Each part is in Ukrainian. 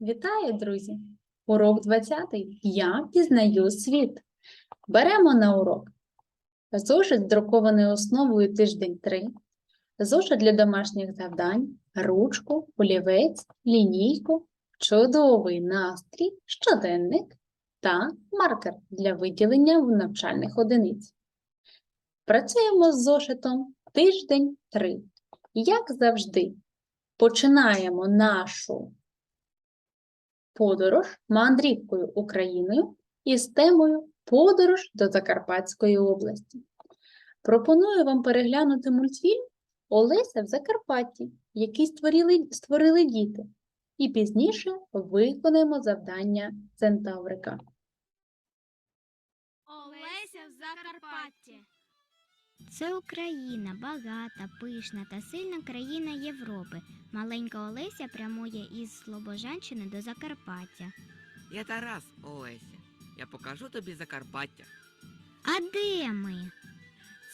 Вітаю, друзі! Урок 20. Я пізнаю світ. Беремо на урок зошит з друкованою основою тиждень 3, зошит для домашніх завдань, ручку, олівець, лінійку, чудовий настрій, щоденник та маркер для виділення в навчальних одиниць. Працюємо з зошитом тиждень 3. Як завжди, починаємо нашу подорож мандрівкою Україною із темою Подорож до Закарпатської області. Пропоную вам переглянути мультфільм Олеся в Закарпатті, який створили, створили діти, і пізніше виконаємо завдання центаврика. Олеся в Закарпатті. Це Україна, багата, пишна та сильна країна Європи. Маленька Олеся прямує із Слобожанщини до Закарпаття. Я Тарас, Олеся. Я покажу тобі Закарпаття. А де ми?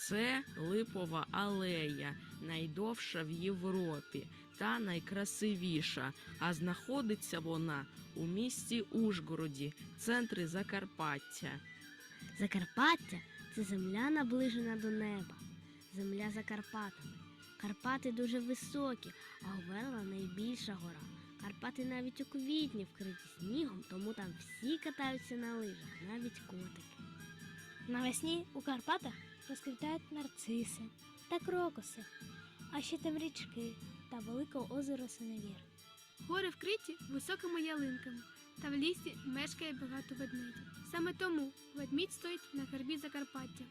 Це липова алея, найдовша в Європі та найкрасивіша. А знаходиться вона у місті Ужгороді, центрі Закарпаття. Закарпаття це земля наближена до неба, земля за Карпатами. Карпати дуже високі, а Говерла найбільша гора. Карпати навіть у квітні вкриті снігом, тому там всі катаються на лижах, навіть котики. Навесні у Карпатах розквітають нарциси та крокуси, а ще там річки та велике озеро Синевір. Гори вкриті високими ялинками, та в лісі мешкає багато ведмедів. Саме тому ведмідь стоїть на гербі Закарпаття.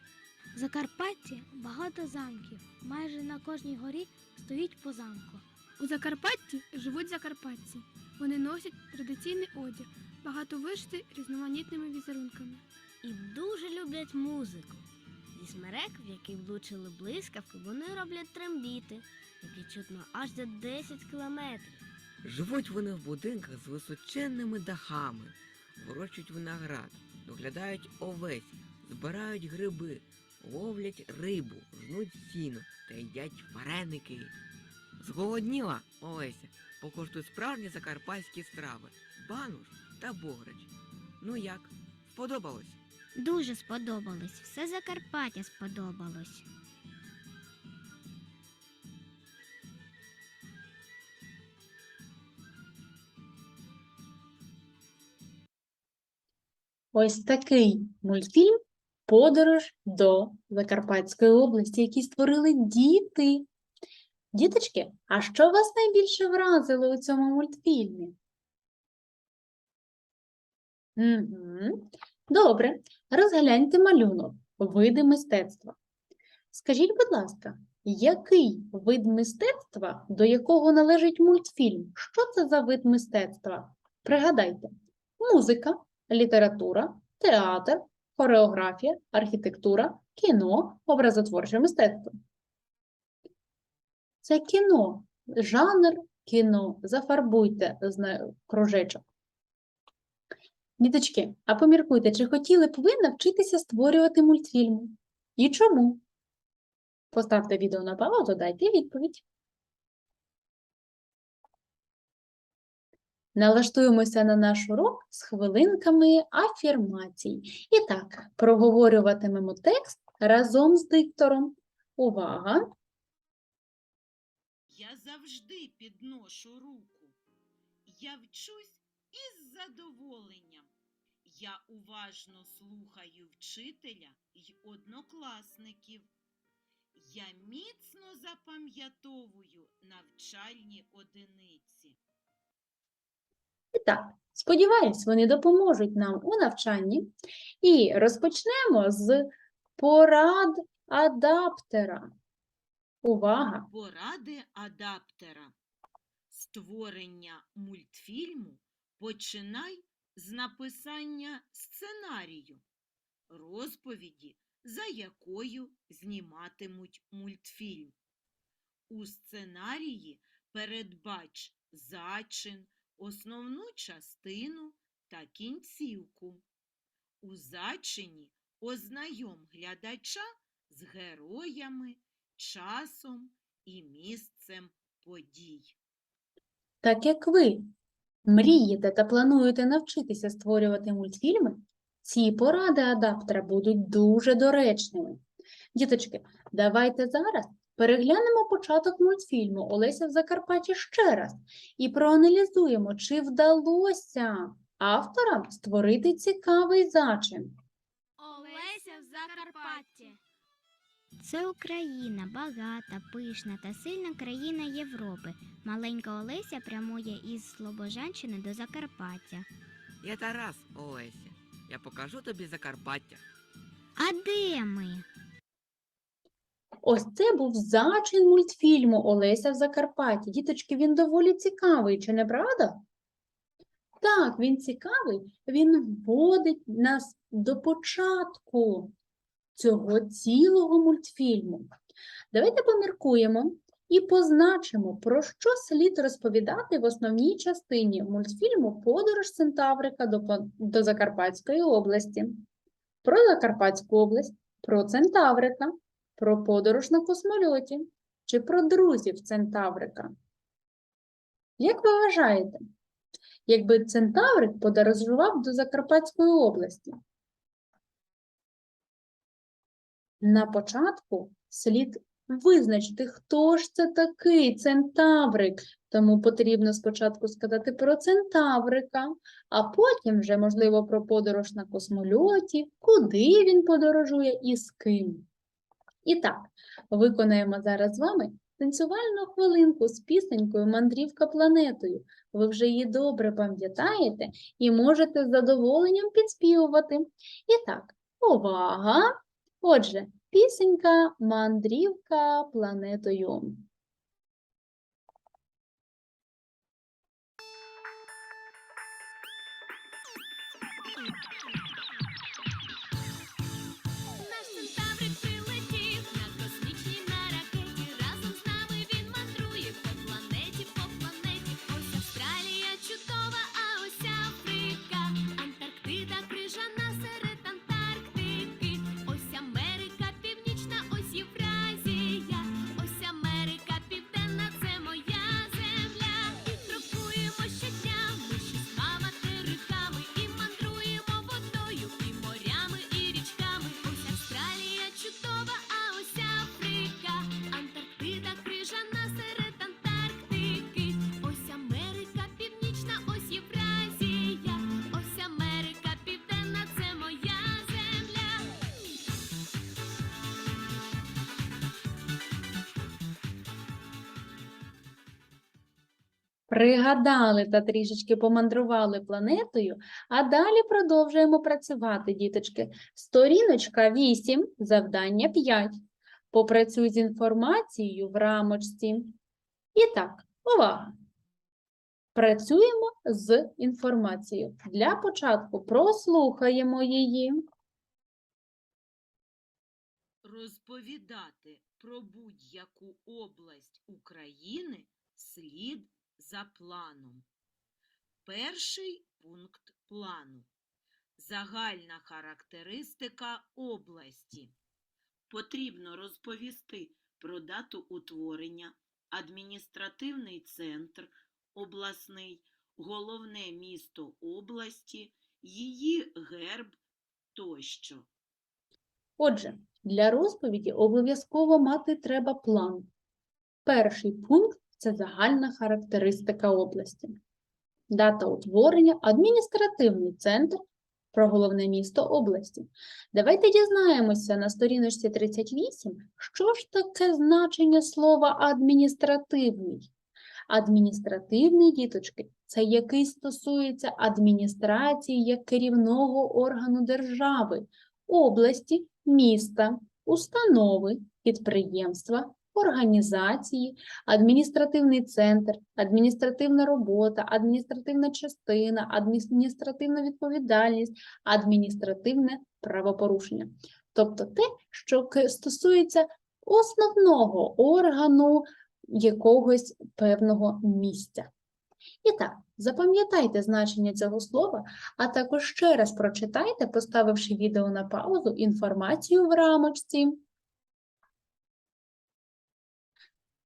В Закарпатті багато замків. Майже на кожній горі стоїть по замку. У Закарпатті живуть закарпатці. Вони носять традиційний одяг, багато вишити різноманітними візерунками. і дуже люблять музику. Зі смерек, в який влучили блискавки, вони роблять трембіти, які чутно аж за 10 кілометрів. Живуть вони в будинках з височенними дахами, вирощують виноград, доглядають овець, збирають гриби, ловлять рибу, жнуть сіно та їдять вареники. Зголодніла, Олеся, покуштуй справжні закарпатські страви, бануш та бограч. Ну як, сподобалось? Дуже сподобалось. Все Закарпаття сподобалось. Ось такий мультфільм Подорож до Закарпатської області, який створили діти. Діточки, а що вас найбільше вразило у цьому мультфільмі? Угу. Добре, розгляньте малюнок, види мистецтва. Скажіть, будь ласка, який вид мистецтва, до якого належить мультфільм? Що це за вид мистецтва? Пригадайте: музика, література, театр, хореографія, архітектура, кіно, образотворче мистецтво. Це кіно, жанр кіно. Зафарбуйте кружечок. Діточки, а поміркуйте, чи хотіли б ви навчитися створювати мультфільми? І чому? Поставте відео на паузу, дайте відповідь. Налаштуємося на наш урок з хвилинками афірмацій. І так, проговорюватимемо текст разом з диктором. Увага! Я завжди підношу руку. Я вчусь із задоволенням. Я уважно слухаю вчителя й однокласників. Я міцно запам'ятовую навчальні одиниці. Так, сподіваюсь, вони допоможуть нам у навчанні. І розпочнемо з порад адаптера. Увага! Поради адаптера. Створення мультфільму починай з написання сценарію, розповіді, за якою зніматимуть мультфільм. У сценарії передбач зачин, основну частину та кінцівку. У зачині ознайом глядача з героями, часом і місцем подій. Так як ви мрієте та плануєте навчитися створювати мультфільми, ці поради адаптера будуть дуже доречними. Діточки, давайте зараз переглянемо початок мультфільму Олеся в Закарпатті ще раз і проаналізуємо, чи вдалося авторам створити цікавий зачин. Олеся в Закарпатті. Це Україна, багата, пишна та сильна країна Європи. Маленька Олеся прямує із Слобожанщини до Закарпаття. Я Тарас, Олеся. Я покажу тобі Закарпаття. А де ми? Ось це був зачин мультфільму Олеся в Закарпатті. Діточки, він доволі цікавий, чи не правда? Так, він цікавий, він вводить нас до початку цього цілого мультфільму. Давайте поміркуємо і позначимо, про що слід розповідати в основній частині мультфільму Подорож Центаврика до, до Закарпатської області. Про Закарпатську область, про Центаврика, про подорож на космольоті чи про друзів Центаврика. Як ви вважаєте, якби Центаврик подорожував до Закарпатської області? На початку слід визначити, хто ж це такий Центаврик. Тому потрібно спочатку сказати про Центаврика, а потім вже, можливо, про подорож на космольоті, куди він подорожує і з ким. І так, виконаємо зараз з вами танцювальну хвилинку з пісенькою Мандрівка планетою. Ви вже її добре пам'ятаєте і можете з задоволенням підспівувати. І так, увага! Отже, пісенька Мандрівка планетою. Пригадали та трішечки помандрували планетою, а далі продовжуємо працювати, діточки. Сторіночка 8, завдання 5. Попрацюй з інформацією в рамочці. І так, увага! Працюємо з інформацією. Для початку прослухаємо її. Розповідати про будь-яку область України слід за планом. Перший пункт плану. Загальна характеристика області. Потрібно розповісти про дату утворення, адміністративний центр обласний, головне місто області, її герб тощо. Отже, для розповіді обов'язково мати треба план. Перший пункт це загальна характеристика області. Дата утворення, адміністративний центр про головне місто області. Давайте дізнаємося на сторіночці 38, що ж таке значення слова адміністративний. Адміністративний, діточки, це який стосується адміністрації як керівного органу держави, області, міста, установи, підприємства, організації, адміністративний центр, адміністративна робота, адміністративна частина, адміністративна відповідальність, адміністративне правопорушення. Тобто те, що стосується основного органу якогось певного місця. І так, запам'ятайте значення цього слова, а також ще раз прочитайте, поставивши відео на паузу, інформацію в рамочці.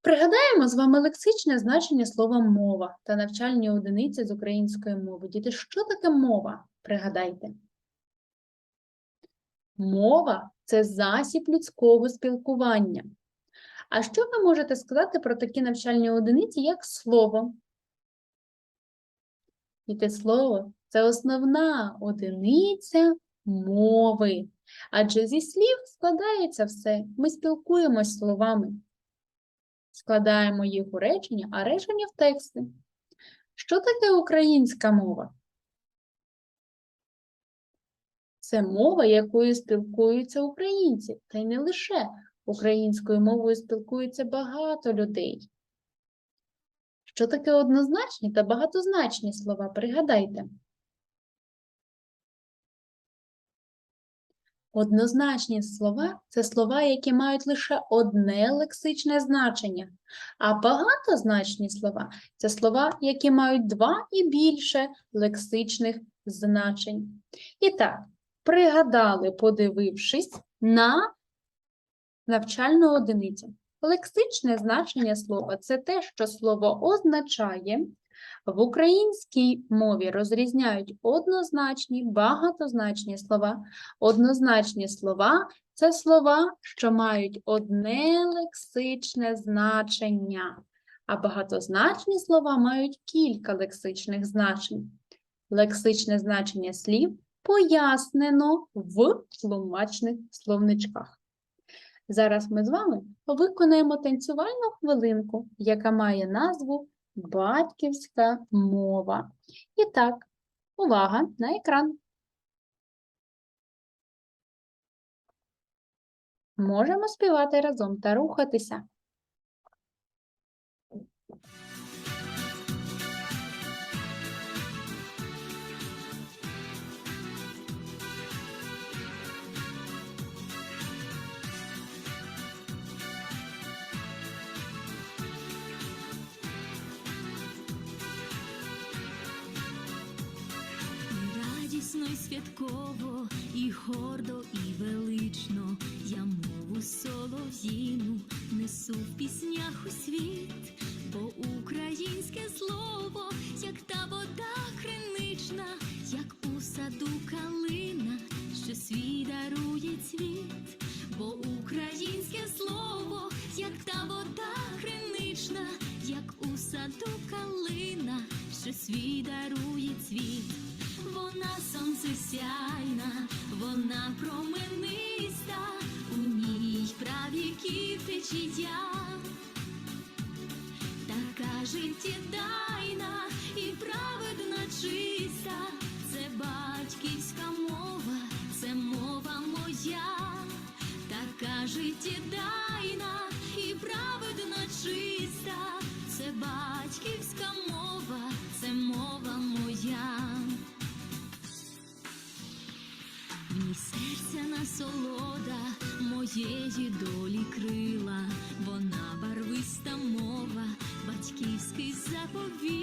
Пригадаємо з вами лексичне значення слова мова та навчальні одиниці з української мови. Діти, що таке мова? Пригадайте. Мова це засіб людського спілкування. А що ви можете сказати про такі навчальні одиниці, як слово? Діти, слово це основна одиниця мови. Адже зі слів складається все. Ми спілкуємось словами. Складаємо їх у речення, а речення в тексти. Що таке українська мова? Це мова, якою спілкуються українці, та й не лише українською мовою спілкується багато людей. Що таке однозначні та багатозначні слова? Пригадайте. Однозначні слова це слова, які мають лише одне лексичне значення, а багатозначні слова це слова, які мають два і більше лексичних значень. І так, пригадали, подивившись на навчальну одиницю. Лексичне значення слова це те, що слово означає. В українській мові розрізняють однозначні, багатозначні слова. Однозначні слова це слова, що мають одне лексичне значення, а багатозначні слова мають кілька лексичних значень. Лексичне значення слів пояснено в тлумачних словничках. Зараз ми з вами виконаємо танцювальну хвилинку, яка має назву Батьківська мова. І так, увага на екран. Можемо співати разом та рухатися. Святково, і гордо, і велично правіків така життєдайна і праведна чиста, це батьківська мова, це мова моя, така життєдайна батьківський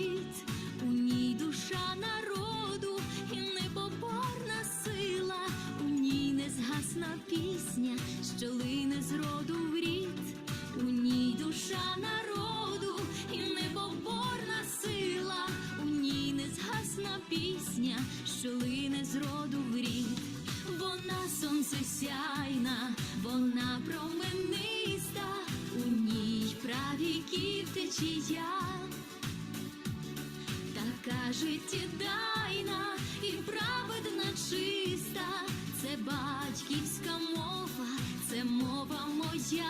Моя,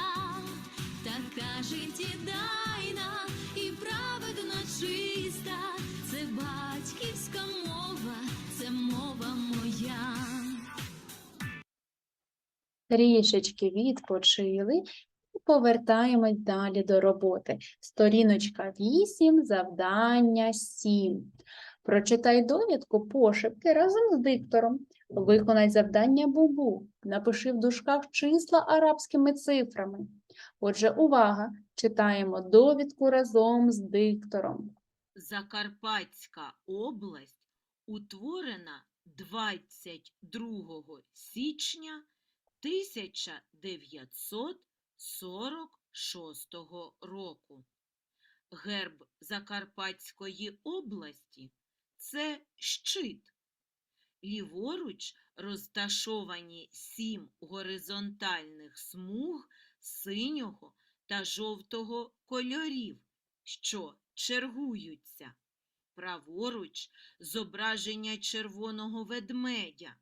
така життєдайна і праведна чиста, це батьківська мова, це мова моя. Трішечки відпочили повертаємось далі до роботи. Сторіночка 8, завдання 7. Прочитай довідку пошепки разом з диктором. Виконай завдання Бубу. Напиши в дужках числа арабськими цифрами. Отже, увага! Читаємо довідку разом з диктором. Закарпатська область утворена 22 січня 1946 року. Герб Закарпатської області це щит. Ліворуч розташовані сім горизонтальних смуг синього та жовтого кольорів, що чергуються. Праворуч зображення червоного ведмедя.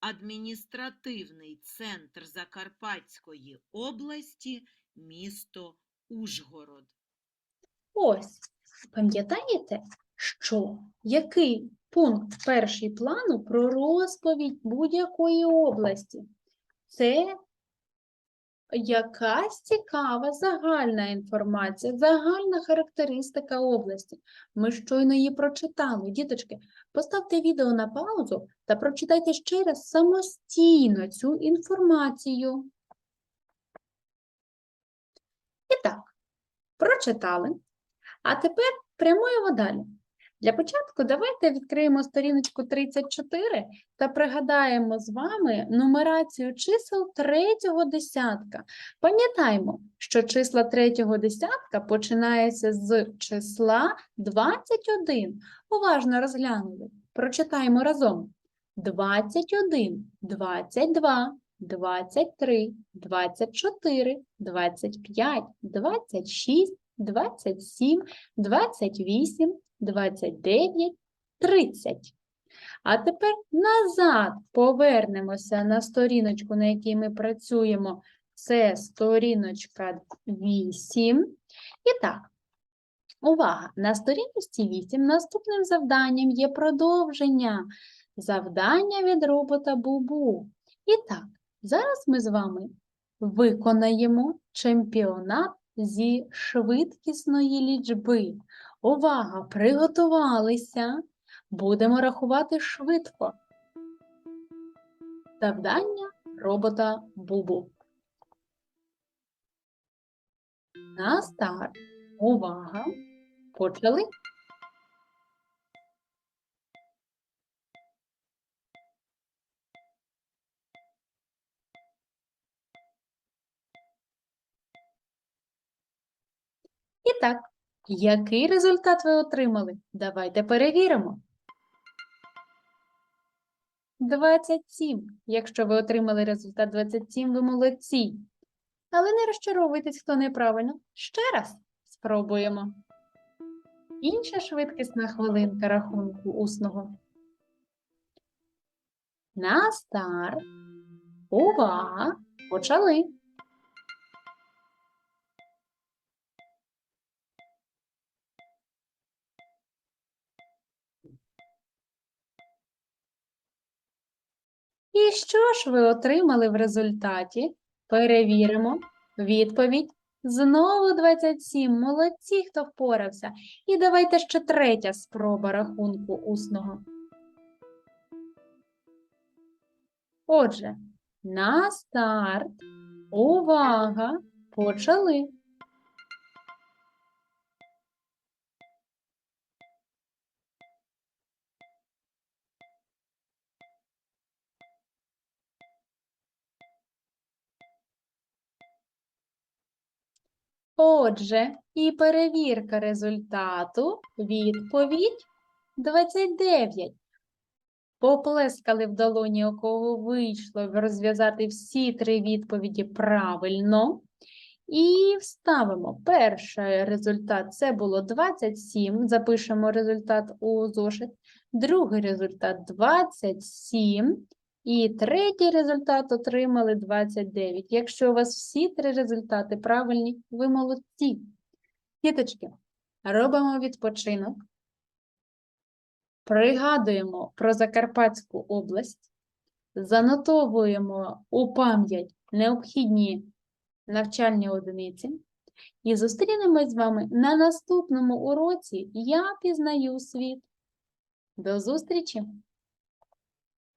Адміністративний центр Закарпатської області місто Ужгород. Ось, пам'ятаєте, що який пункт перший плану про розповідь будь-якої області? Це якась цікава загальна інформація, загальна характеристика області. Ми щойно її прочитали. Діточки, поставте відео на паузу та прочитайте ще раз самостійно цю інформацію. І так, прочитали. А тепер прямуємо далі. Для початку давайте відкриємо сторіночку 34 та пригадаємо з вами нумерацію чисел третього десятка. Пам'ятаємо, що числа третього десятка починаються з числа 21. Уважно розглянули. Прочитаємо разом. 21, 22, 23, 24, 25, 26, 27, 28, 29, 30. А тепер назад повернемося на сторіночку, на якій ми працюємо. Це сторіночка 8. І так, увага! На сторіночці 8 наступним завданням є продовження. Завдання від робота Бубу. І так, зараз ми з вами виконаємо чемпіонат зі швидкісної лічби. Увага! Приготувалися. Будемо рахувати швидко. Завдання робота Бубу. На старт. Увага! Почали. І так, який результат ви отримали? Давайте перевіримо. 27. Якщо ви отримали результат 27, ви молодці. Але не розчаровуйтесь, хто неправильно. Ще раз спробуємо. Інша швидкісна хвилинка рахунку усного. На старт. Увага! Почали. І що ж ви отримали в результаті? Перевіримо. Відповідь. Знову 27. Молодці, хто впорався. І давайте ще третя спроба рахунку усного. Отже, на старт. Увага! Почали. Отже, і перевірка результату. Відповідь 29. Поплескали в долоні, у кого вийшло розв'язати всі три відповіді правильно. І вставимо перший результат це було 27. Запишемо результат у зошит. Другий результат 27. І третій результат отримали 29. Якщо у вас всі три результати правильні, ви молодці. Діточки, робимо відпочинок. Пригадуємо про Закарпатську область, занотовуємо у пам'ять необхідні навчальні одиниці і зустрінемось з вами на наступному уроці Я пізнаю світ. До зустрічі!